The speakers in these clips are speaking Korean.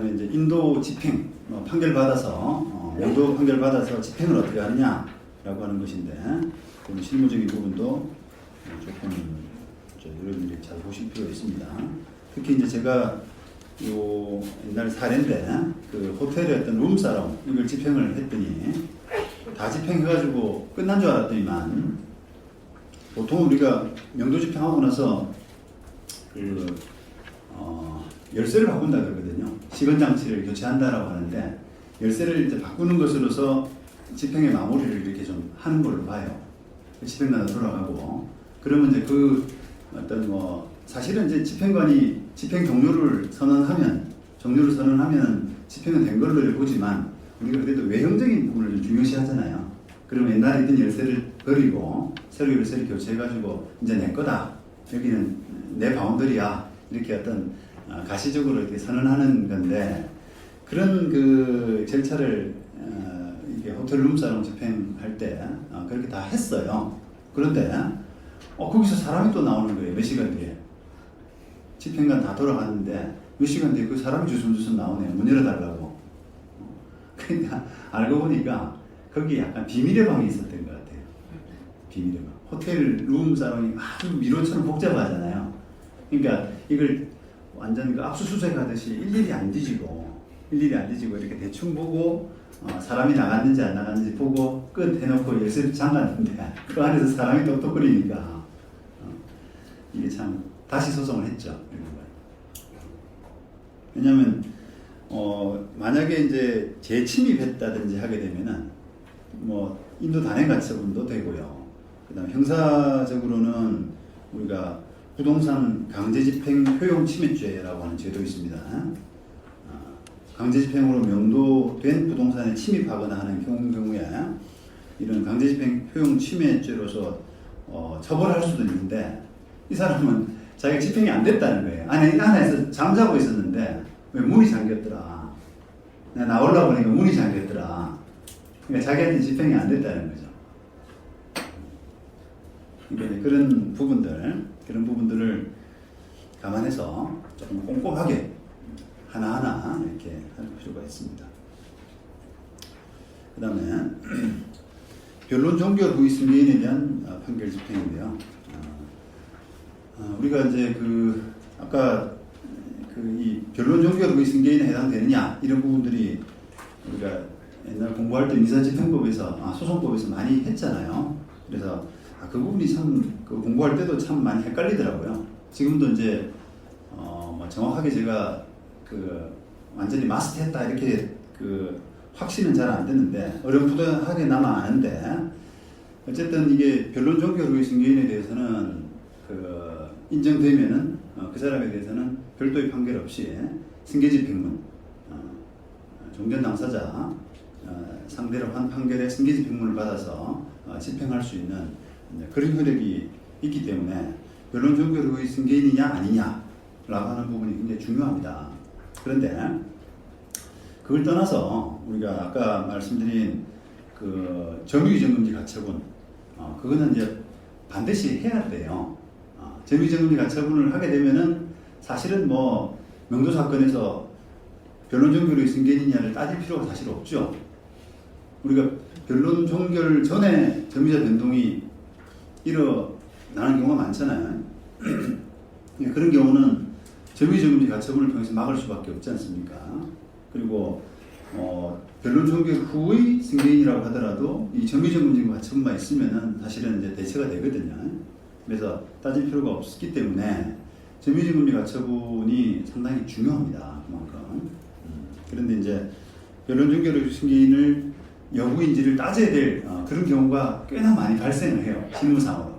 어, 그다음에 이제 인도 집행 어, 판결 받아서 어, 인도 판결 받아서 집행을 어떻게 하느냐라고 하는 것인데 그런 실무적인 부분도 어, 조금 저 여러분들이 잘 보실 필요가 있습니다. 특히 이제 제가 요 옛날 사례인데 그 호텔의 어떤 룸사롱 이걸 집행을 했더니 다 집행해가지고 끝난 줄 알았더니만 보통 우리가 명도 집행하고 나서 그 어, 열쇠를 바꾼다 그러거든요. 시건 장치를 교체한다라고 하는데 열쇠를 이제 바꾸는 것으로서 집행의 마무리를 이렇게 좀 하는 걸로 봐요. 집행관으로 돌아가고 그러면 이제 그 어떤 뭐 사실은 이제 집행관이 집행 종료를 선언하면 종료를 선언하면 집행은 된 걸로 보지만 우리가 그래도 외형적인 부분을 좀 중요시하잖아요. 그러면 옛날에 있던 열쇠를 버리고 새로 열쇠를 교체해가지고 이제 내 거다. 여기는 내 바운더리야. 이렇게 어떤 어, 가시적으로 이렇게 선언하는 건데 그런 그 절차를 어, 이게 호텔 룸사롱 집행할 때 어, 그렇게 다 했어요. 그런데 어, 거기서 사람이 또 나오는 거예요. 몇 시간 뒤에. 집행관 다 돌아갔는데 몇 시간 뒤에 그 사람이 주섬주섬 나오네요. 문 열어달라고. 어, 그러니까 알고 보니까 거기 약간 비밀의 방이 있었던 것 같아요. 비밀의 방. 호텔 룸 사롱이 아주 미로처럼 복잡하잖아요. 그러니까 이걸 완전 그 압수수색 하듯이 일일이 안 뒤지고 일일이 안 뒤지고 이렇게 대충 보고 어, 사람이 나갔는지 안 나갔는지 보고 끝 해놓고 열쇠를 잠갔는데 그 안에서 사람이 똑똑거리니까 어, 이게 참 다시 소송을 했죠. 왜냐하면 어, 만약에 이제 재침입했다든지 하게 되면은 뭐 인도 단행 가처분도 되고요. 그다음 형사적으로는 우리가 부동산 강제집행 효용 침해죄라고 하는 죄도 있습니다. 아, 강제집행으로 명도된 부동산에 침입하거나 하는 경우- 경우에 이런 강제집행 효용 침해죄로서 어, 처벌할 수도 있는데 이 사람은 자기가 집행이 안 됐다는 거예요. 안에 안에서 잠자고 있었는데 왜 문이 잠겼더라. 내가 나오려고 보니까 문이 잠겼더라. 그러니까 자기한테 집행이 안 됐다는 거죠. 그러니까 그런 부분들, 그런 부분들을 감안해서 조금 꼼꼼하게 하나하나 이렇게 할 필요가 있습니다. 그 다음에 변론 종결 후의 승계인에 대한 어, 판결 집행인데요. 어, 어, 우리가 이제 그 아까 그 이 변론 종결 후의 승계인에 해당되느냐 이런 부분들이 우리가 옛날 공부할 때 민사집행법에서 아, 소송법에서 많이 했잖아요. 그래서 아, 그 부분이 참 그 공부할 때도 참 많이 헷갈리더라고요. 지금도 이제 어, 뭐 정확하게 제가 그 완전히 마스터했다 이렇게 그 확신은 잘 안 되는데 어렴풋하게 남아 아는데 어쨌든 이게 변론 종결 후의 승계인에 대해서는 그 인정되면은 어, 그 사람에 대해서는 별도의 판결 없이 승계집행문 어, 종전 당사자 어, 상대로 한 판결의 승계집행문을 받아서 어, 집행할 수 있는 그런 효력이 있기 때문에 변론 종결 후의 승계인이냐 아니냐라고 하는 부분이 굉장히 중요합니다. 그런데 그걸 떠나서 우리가 아까 말씀드린 그 점유이전금지 가처분 어, 그거는 이제 반드시 해야 돼요. 어, 점유이전금지 가처분을 하게 되면은 사실은 뭐 명도 사건에서 변론 종결의 승계이냐를 따질 필요가 사실 없죠. 우리가 변론 종결 전에 점유자 변동이 일어 나는 경우가 많잖아요. 예, 그런 경우는 점유정지 가처분을 통해서 막을 수밖에 없지 않습니까? 그리고 어, 변론 종결 후의 승계인이라고 하더라도 이 점유정지 가처분만 있으면은 사실은 이제 대체가 되거든요. 그래서 따질 필요가 없기 때문에 점유정지 가처분이 상당히 중요합니다. 그만큼. 음, 그런데 이제 변론 종결 후 승계인을 여부인지를 따져야 될 어, 그런 경우가 꽤나 많이 발생을 해요. 실무상으로.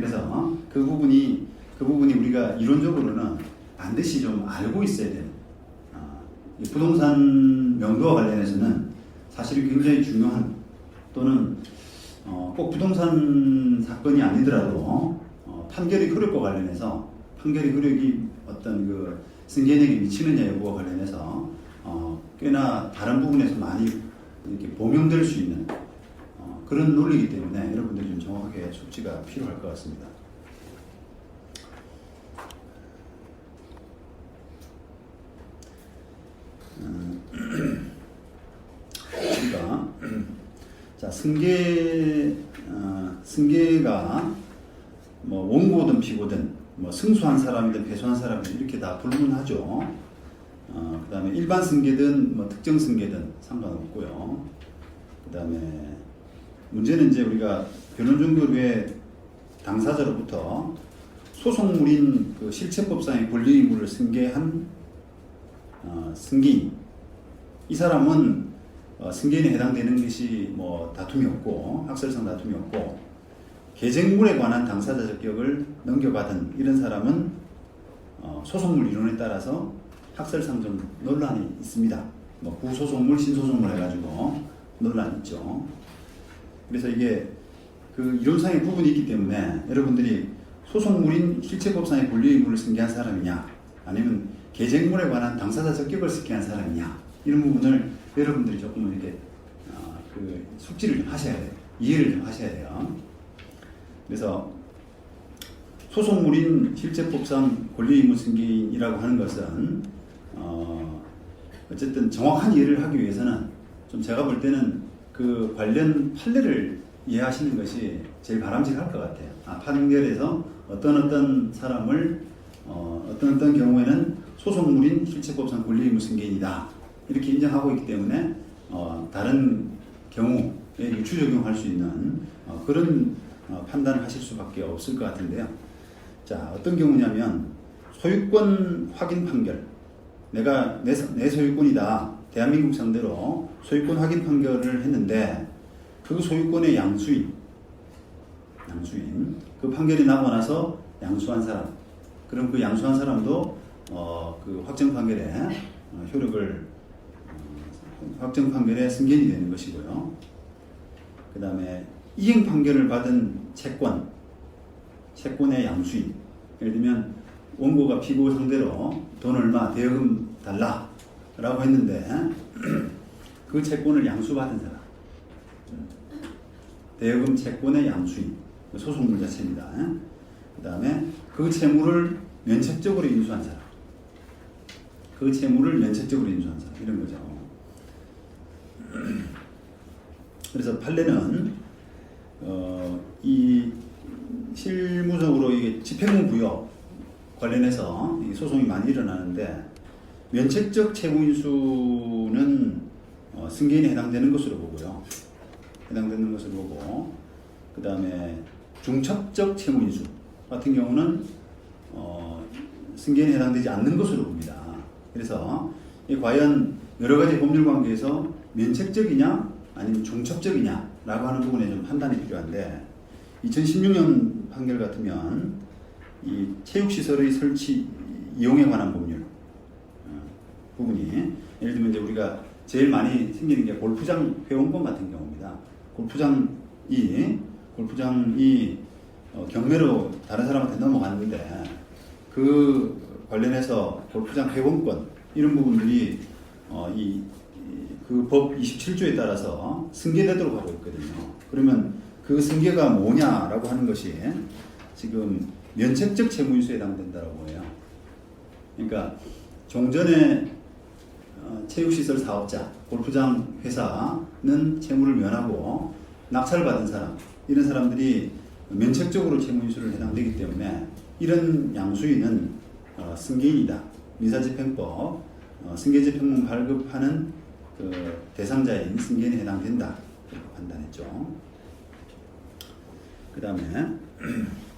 어, 그래서 어, 그 부분이 그 부분이 우리가 이론적으로는 반드시 좀 알고 있어야 어, 이 부동산 명도와 관련해서는 사실이 굉장히 중요한 또는 어, 꼭 부동산 사건이 아니더라도 어, 판결의 효력과 관련해서 판결의 효력이 어떤 그 승계인에게 미치느냐 여부와 관련해서 어, 꽤나 다른 부분에서 많이 이렇게 범용될 수 있는 어, 그런 논리이기 때문에 여러분들이 좀 정확하게 숙지가 필요할 것 같습니다. 음, 우리가 자 승계 어, 승계가 뭐 원고든 피고든 뭐 승소한 사람이든 배소한 사람이든 이렇게 다 불문하죠. 어, 그 다음에 일반 승계든 뭐 특정 승계든 상관없고요. 그 다음에 문제는 이제 우리가 종결후에 당사자로부터 소송물인 그 실체법상의 권리 의무를 승계한 어, 승계인 이 사람은 어, 승계인에 해당되는 것이 뭐 다툼이 없고 학설상 다툼이 없고 계쟁물에 관한 당사자 적격을 넘겨받은 이런 사람은 어, 소송물 이론에 따라서 학설상 좀 논란이 있습니다. 뭐 구소송물, 신소송물 해가지고 논란이 있죠. 그래서 이게 그 이론상의 부분이 있기 때문에 여러분들이 소송물인 실체법상의 권리 의무를 승계한 사람이냐 아니면 계쟁물에 관한 당사자 적격을 승계한 사람이냐 이런 부분을 여러분들이 조금 이렇게 어, 그 숙지를 좀 하셔야 돼요. 이해를 좀 하셔야 돼요. 그래서 소송물인 실체법상 권리 의무 승계인이라고 하는 것은 어, 어쨌든 정확한 이해를 하기 위해서는 좀 제가 볼 때는 그 관련 판례를 이해하시는 것이 제일 바람직할 것 같아요. 아, 판결에서 어떤 어떤 사람을 어, 어떤 어떤 경우에는 소송물인 실체법상 권리 의 무 승계인이다 이렇게 인정하고 있기 때문에 어, 다른 경우에 유추 적용할 수 있는 어, 그런 어, 판단을 하실 수밖에 없을 것 같은데요. 자, 어떤 경우냐면 소유권 확인 판결. 내가 내, 소- 내 소유권이다. 대한민국 상대로 소유권 확인 판결을 했는데 그 소유권의 양수인, 양수인 그 판결이 나고 나서 양수한 사람. 그럼 그 양수한 사람도 어, 그 확정 판결에 어, 효력을 어, 확정 판결에 승계인이 되는 것이고요. 그 다음에 이행 판결을 받은 채권, 채권의 양수인. 예를 들면 원고가 피고 상대로 돈 얼마 대여금 달라라고 했는데 그 채권을 양수받은 사람. 대여금 채권의 양수인. 소송물 자체입니다. 그 다음에 그 채무를 면책적으로 인수한 사람. 그 채무를 면책적으로 인수한 사람. 이런 거죠. 그래서 판례는 어, 이 실무적으로 이게 집행부 부여 관련해서 이 소송이 많이 일어나는데 면책적 채무인수는 어, 승계인에 해당되는 것으로 보고요. 해당되는 것으로 보고 그 다음에 중첩적 채무인수 같은 경우는 어, 승계인에 해당되지 않는 것으로 봅니다. 그래서 이 과연 여러 가지 법률 관계에서 면책적이냐 아니면 중첩적이냐라고 하는 부분에 좀 판단이 필요한데 2016년 판결 같으면 이 체육시설의 설치 이용에 관한 법률 어, 부분이 예를 들면 이제 우리가 제일 많이 생기는 게 골프장 회원권 같은 경우입니다. 골프장이 골프장이 어, 경매로 다른 사람한테 넘어갔는데 그 관련해서 골프장 회원권 이런 부분들이 어, 이그법 27조에 따라서 승계되도록 하고 있거든요. 그러면 그 승계가 뭐냐라고 하는 것이 지금 면책적 채무인수에 해당된다라고 해요. 그러니까 종전에 어, 체육시설 사업자, 골프장 회사는 채무를 면하고 낙찰을 받은 사람, 이런 사람들이 면책적으로 채무인수를 해당되기 때문에 이런 양수인은 어, 승계인이다. 민사집행법 어, 승계집행문 발급하는 그 대상자인 승계인에 해당된다. 판단했죠. 그 다음에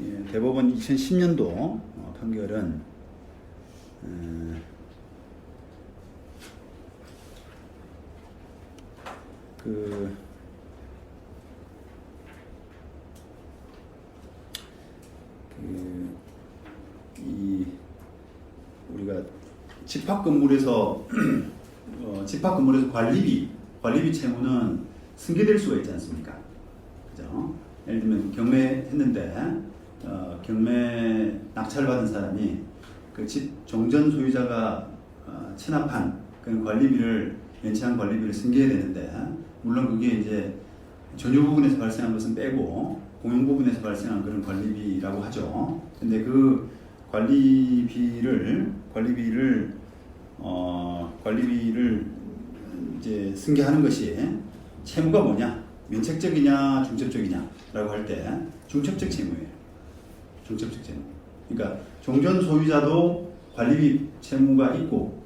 예, 대법원 2010년도 어, 판결은 에, 그 그, 이, 우리가 집합 건물에서, 어, 집합 건물에서 관리비, 관리비 채무는 승계될 수가 있지 않습니까? 그죠? 예를 들면 경매했는데, 어, 경매 낙찰 받은 사람이 그 집 종전 소유자가 어, 체납한 그 관리비를 연체한 관리비를 승계해야 되는데 물론 그게 이제 전유 부분에서 발생한 것은 빼고 공용 부분에서 발생한 그런 관리비라고 하죠. 근데 그 관리비를 관리비를 어 관리비를 이제 승계하는 것이 채무가 뭐냐? 면책적이냐, 중첩적이냐라고 할 때 중첩적 채무예요. 중첩적 채무. 그러니까 종전 소유자도 관리비 채무가 있고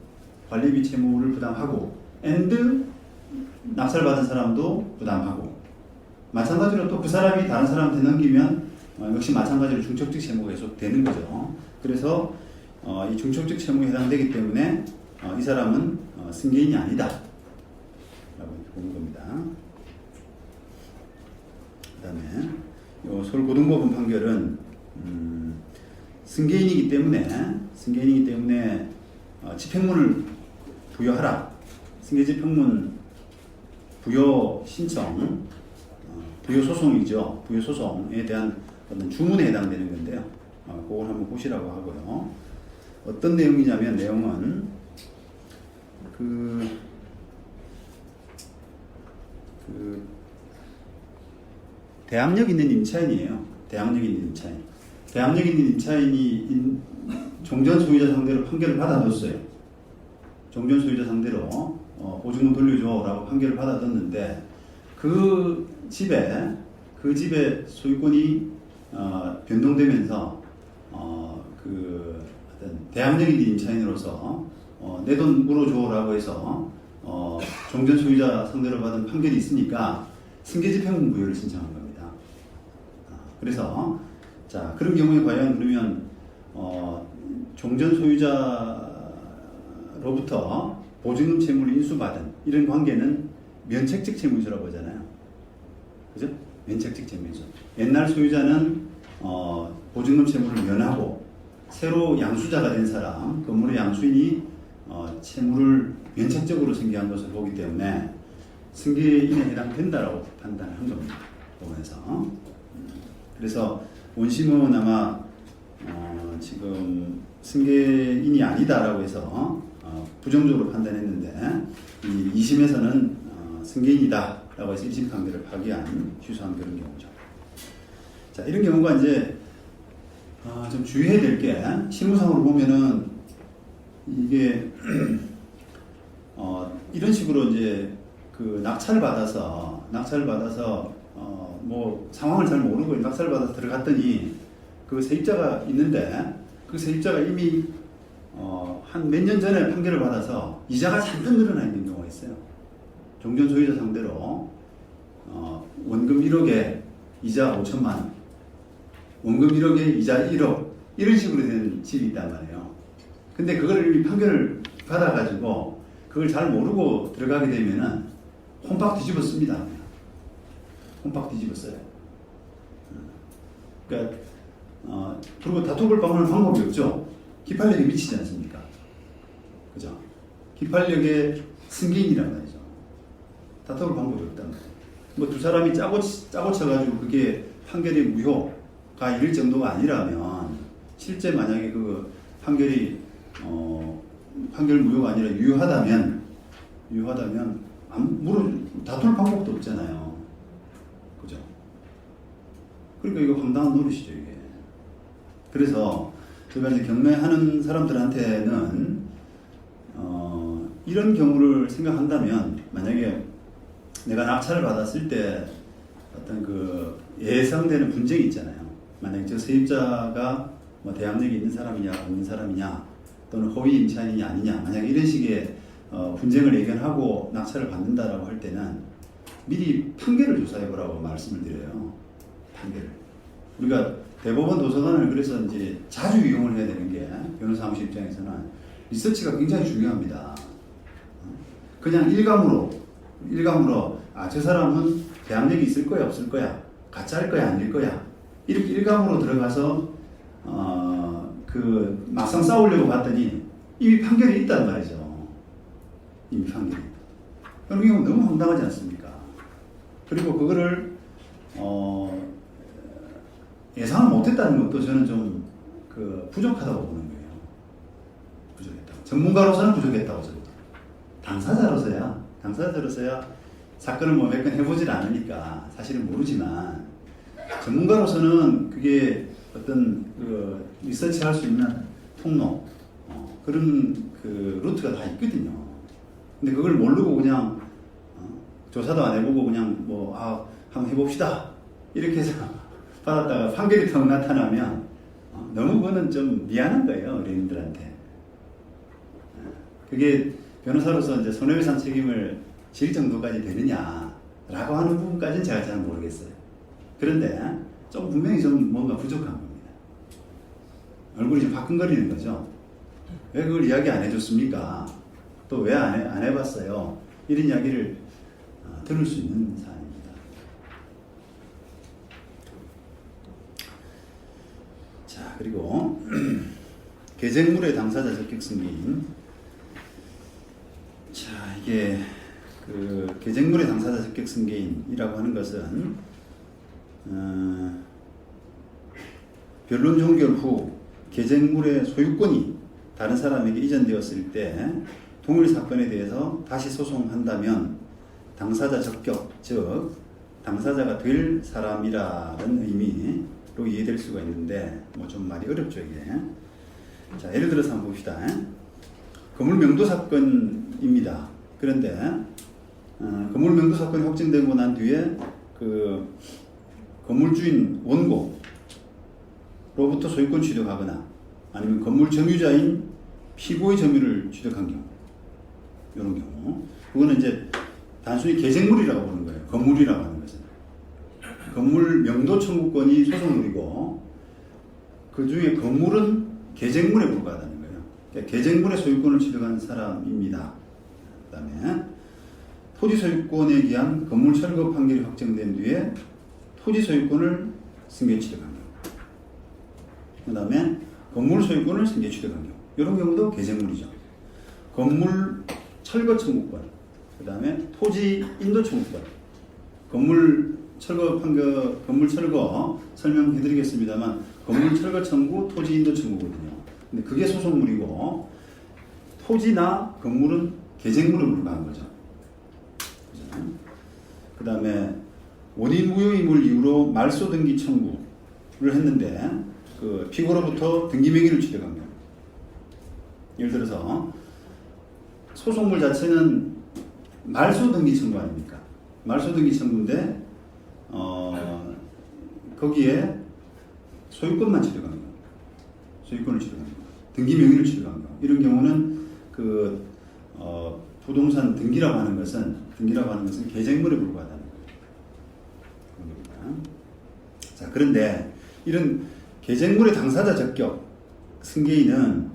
관리비 채무를 부담하고 and 낙찰받은 사람도 부담하고 마찬가지로 또 그 사람이 다른 사람한테 넘기면 어, 역시 마찬가지로 중첩적 채무가 계속 되는 거죠. 그래서 어, 이 중첩적 채무에 해당되기 때문에 어, 이 사람은 어, 승계인이 아니다. 라고 보는 겁니다. 그 다음에 요 서울고등법원 판결은 음, 승계인이기 때문에 승계인이기 때문에 어, 집행문을 부여하라. 승계집행문 부여 신청, 어, 부여 소송이죠. 부여 소송에 대한 어떤 주문에 해당되는 건데요. 어, 그걸 한번 보시라고 하고요. 어떤 내용이냐면 내용은 그, 그 대항력 있는 임차인이에요. 대항력 있는 임차인. 대항력 있는 임차인이 인- 종전 소유자 상대로 판결을 받아줬어요. 종전 소유자 상대로 어, 보증금 돌려줘라고 판결을 받아줬는데 그 집에 그 집의 소유권이 어, 변동되면서 어, 그 대항력 있는 임차인으로서 어, 내돈 물어줘라고 해서 어, 종전 소유자 상대로 받은 판결이 있으니까 승계집행문 부여를 신청한 겁니다. 아, 그래서 자 그런 경우에 과연 그러면 어, 종전 소유자로부터 보증금 채무를 인수받은 이런 관계는 면책적 채무이수라고 하잖아요. 그죠? 면책적 채무이수. 옛날 소유자는 어, 보증금 채무를 면하고 새로 양수자가 된 사람, 건물의 양수인이 어, 채무를 면책적으로 승계한 것을 보기 때문에 승계인에 해당된다라고 판단한 겁니다. 보면서. 음, 그래서 원심은 아마 어, 지금 승계인이 아니다라고 해서 어, 부정적으로 판단했는데 이 2심에서는 어, 승계인이다라고 해서 1심 판결을 파기한 취소한 그런 경우죠. 자 이런 경우가 이제 아, 좀 주의해야 될 게 실무상으로 보면은 이게 어, 이런 식으로 이제 그 낙찰을 받아서 낙찰을 받아서 어, 뭐 상황을 잘 모르고 낙찰을 받아서 들어갔더니 그 세입자가 있는데 그 세입자가 이미 어, 한 몇 년 전에 판결을 받아서 이자가 잔뜩 늘어나 있는 경우가 있어요. 종전 소유자 상대로 어, 원금 1억에 이자 5천만 원, 원금 1억에 이자 1억 이런 식으로 된 집이 있단 말이에요. 근데 그걸 이미 판결을 받아가지고 그걸 잘 모르고 들어가게 되면은 홈팍 뒤집었습니다. 홈팍 뒤집었어요. 그러니까 어, 그리고 다투볼 방법은 방법이 없죠. 기판력에 미치지 않습니까? 그죠? 기판력의 승계인이란 말이죠. 다투볼 방법이 없단 말이에요. 뭐 두 사람이 짜고, 짜고 쳐가지고 그게 판결이 무효가 이를 정도가 아니라면 실제 만약에 그 판결이 어, 판결 무효가 아니라 유효하다면 유효하다면 안 물어 다툴 방법도 없잖아요. 그러니까 이거 황당한 노릇이죠 이게. 그래서 제가 이제 경매하는 사람들한테는 어, 이런 경우를 생각한다면 만약에 내가 낙찰을 받았을 때 어떤 그 예상되는 분쟁이 있잖아요. 만약에 저 세입자가 뭐 대항력이 있는 사람이냐 없는 사람이냐 또는 허위 임차인이 아니냐 만약 이런 식의 어, 분쟁을 예견하고 낙찰을 받는다라고 할 때는 미리 판결을 조사해 보라고 말씀을 드려요. 판결을. 우리가 대법원 도서관을 그래서 이제 자주 이용을 해야 되는 게 변호사 사무실 입장에서는 리서치가 굉장히 중요합니다. 그냥 일감으로 일감으로 아 저 사람은 대항력이 있을 거야 없을 거야 가짜일 거야 아닐 거야 이렇게 일감으로 들어가서 어 그 막상 싸우려고 봤더니 이미 판결이 있단 말이죠. 이미 판결이. 그럼 이거 너무 황당하지 않습니까? 그리고 그거를 어 예상을 못했다는 것도 저는 좀 그 부족하다고 보는 거예요. 부족했다. 전문가로서는 부족했다고 저는. 당사자로서야 당사자로서야 사건을 뭐 몇 건 해보질 않으니까 사실은 모르지만 전문가로서는 그게 어떤 그 리서치 할 수 있는 통로 어, 그런 그 루트가 다 있거든요. 근데 그걸 모르고 그냥 어, 조사도 안 해보고 그냥 뭐 아, 한번 해봅시다 이렇게 해서 받았다가 판결이 턱 나타나면 어, 너무 그거는 좀 미안한 거예요 어린이들한테. 어, 그게 변호사로서 이제 손해배상 책임을 질 정도까지 되느냐라고 하는 부분까지는 제가 잘 모르겠어요. 그런데 좀 분명히 좀 뭔가 부족한 겁니다. 얼굴이 좀 화끈거리는 거죠. 왜 그걸 이야기 안 해줬습니까? 또 왜 안 안 해봤어요? 이런 이야기를 어, 들을 수 있는 사안입니다. 자 그리고 계쟁물의 당사자 적격 승계인. 자 이게 그 계쟁물의 당사자 적격 승계인이라고 하는 것은 어, 변론 종결 후 계쟁물의 소유권이 다른 사람에게 이전되었을 때 동일 사건에 대해서 다시 소송한다면 당사자 적격, 즉 당사자가 될 사람이라는 의미 로 이해될 수가 있는데 뭐 좀 말이 어렵죠 이게. 자 예를 들어서 한번 봅시다. 건물 명도 사건입니다. 그런데 어, 건물 명도 사건이 확정되고 난 뒤에 그 건물 주인 원고로부터 소유권 취득하거나 아니면 건물 점유자인 피고의 점유를 취득한 경우 이런 경우 그거는 이제 단순히 계생물이라고 보는 거예요. 건물이라고 건물 명도 청구권이 소송물이고 그 중에 건물은 계쟁물에 불과하다는 거예요. 그러니까 계쟁물의 소유권을 취득한 사람입니다. 그 다음에 토지 소유권에 기한 건물 철거 판결이 확정된 뒤에 토지 소유권을 승계 취득한 경우. 그 다음에 건물 소유권을 승계 취득한 경우. 이런 경우도 계쟁물이죠. 건물 철거 청구권, 그 다음에 토지 인도 청구권. 건물 철거 판결, 건물 철거 설명해드리겠습니다만 건물 철거 청구, 토지 인도 청구거든요. 근데 그게 소송물이고 토지나 건물은 계쟁물에 불과한 거죠. 그 다음에 원인 무효임을 이유로 말소 등기 청구를 했는데 그 피고로부터 등기 명의를 취득한 경우. 예를 들어서 소송물 자체는 말소 등기 청구 아닙니까? 말소 등기 청구인데 어 거기에 소유권만 취득한 경우, 소유권을 취득한 경우, 등기 명의를 취득한 경우 이런 경우는 그 어, 부동산 등기라고 하는 것은 등기라고 하는 것은 계쟁물에 불과하다는 겁니다. 자 그런데 이런 계쟁물의 당사자 적격 승계인은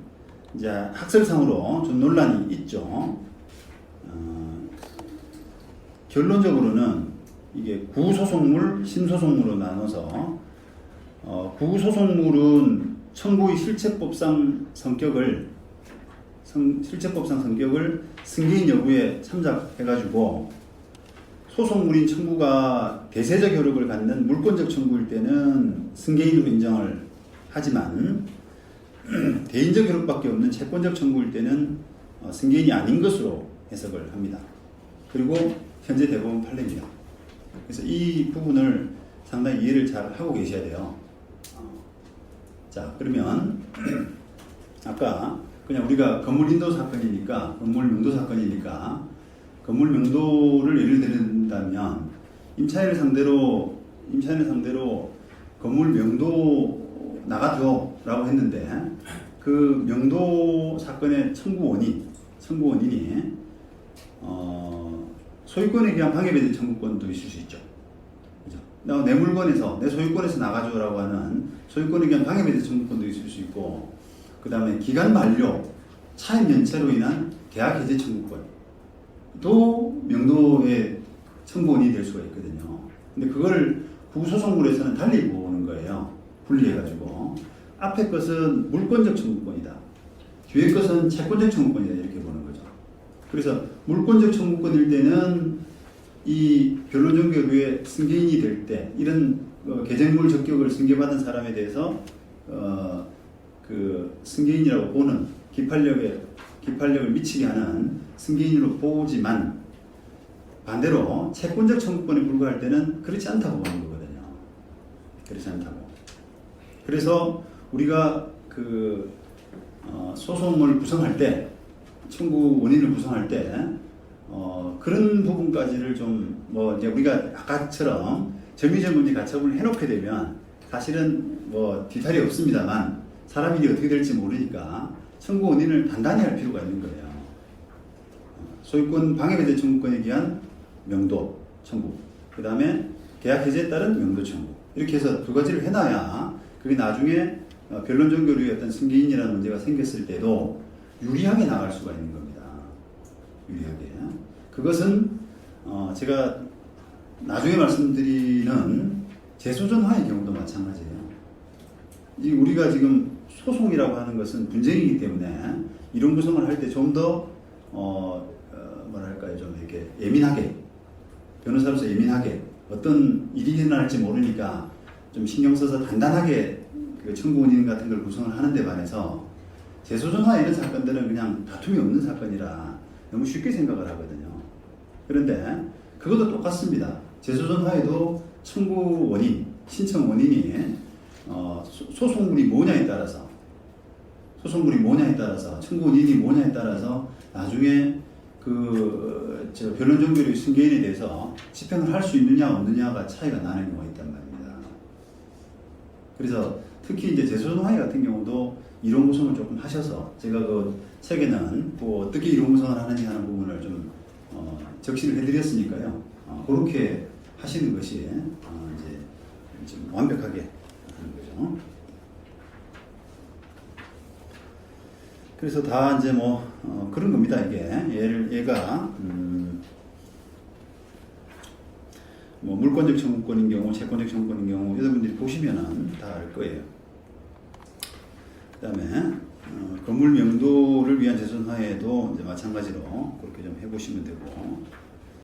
이제 학설상으로 좀 논란이 있죠. 어, 결론적으로는 이게 구소송물, 신소송물로 나눠서 어, 구소송물은 청구의 실체법상 성격을 성, 실체법상 성격을 승계인 여부에 참작해가지고 소송물인 청구가 대세적 효력을 갖는 물권적 청구일 때는 승계인으로 인정을 하지만 대인적 효력밖에 없는 채권적 청구일 때는 어, 승계인이 아닌 것으로 해석을 합니다. 그리고 현재 대법원 판례입니다. 그래서 이 부분을 상당히 이해를 잘 하고 계셔야 돼요. 어, 자, 그러면 아까 그냥 우리가 건물 인도 사건이니까 건물 명도 사건이니까 건물 명도를 예를 들은다면 임차인을 상대로 임차인을 상대로 건물 명도 나가줘라고 했는데 그 명도 사건의 청구 원인 청구 원인이 어, 소유권에 대한 방해배제 청구권도 있을 수 있죠. 그죠? 나- 내 물건에서 내 소유권에서 나가줘라고 하는 소유권에 대한 방해배제 청구권도 있을 수 있고 그 다음에 기간 만료 차임 연체로 인한 계약 해제 청구권도 명도의 청구원이 될 수가 있거든요. 근데 그걸 구소송물에서는 달리 보는 거예요. 분리해가지고 앞에 것은 물권적 청구권이다. 뒤에 것은 채권적 청구권이다 이렇게 보는 거죠. 그래서 물권적 청구권일 때는 이 변론 종결 후에 승계인이 될 때 이런 어, 계쟁물 적격을 승계받은 사람에 대해서 어, 그 승계인이라고 보는 기판력에 기판력을 미치게 하는 승계인으로 보지만 반대로 채권적 청구권에 불과할 때는 그렇지 않다고 보는 거거든요. 그렇지 않다고. 그래서 우리가 그 어, 소송을 구성할 때 청구 원인을 구성할 때 어, 그런 부분까지를 좀 뭐 이제 우리가 아까처럼 점유점문지 가처분을 해놓게 되면 사실은 뭐 뒤탈이 없습니다만 사람 일이 어떻게 될지 모르니까 청구 원인을 단단히 할 필요가 있는 거예요. 어, 소유권 방해배제 청구권에 의한 명도 청구, 그 다음에 계약 해제에 따른 명도 청구 이렇게 해서 두 가지를 해놔야 그게 나중에 어, 변론 종교류의 어떤 승계인이라는 문제가 생겼을 때도 유리하게 나갈 수가 있는 겁니다. 유리하게. 그것은 어, 제가 나중에 말씀드리는 재소전화의 경우도 마찬가지예요. 이 우리가 지금 소송이라고 하는 것은 분쟁이기 때문에 이론 구성을 할 때 좀더 어, 어, 뭐랄까요 좀 이렇게 예민하게 변호사로서 예민하게 어떤 일이 일어날지 모르니까 좀 신경 써서 단단하게 그 청구 원인 같은 걸 구성을 하는데 반해서 재소전화 이런 사건들은 그냥 다툼이 없는 사건이라 너무 쉽게 생각을 하거든요. 그런데 그것도 똑같습니다. 재소전화에도 청구 원인, 신청 원인이 어, 소- 소송물이 뭐냐에 따라서 소송물이 뭐냐에 따라서 청구 원인이 뭐냐에 따라서 나중에 그저 변론 종교의 승계인에 대해서 집행을 할 수 있느냐 없느냐가 차이가 나는 경우가 있단 말입니다. 그래서 특히 이제 재소송화의 같은 경우도 이론 구성을 조금 하셔서 제가 그 책에는 뭐 어떻게 이론 구성을 하는지 하는 부분을 좀 어, 적시를 해드렸으니까요. 어, 그렇게 하시는 것이 어, 이제 좀 완벽하게 하는 거죠. 그래서 다 이제 뭐 어, 그런 겁니다 이게 얘를 얘가 음, 뭐 물권적 청구권인 경우, 채권적 청구권인 경우 여러분들이 보시면은 다 알 거예요. 그다음에 어, 건물 명도를 위한 재산화에도 이제 마찬가지로 그렇게 좀 해보시면 되고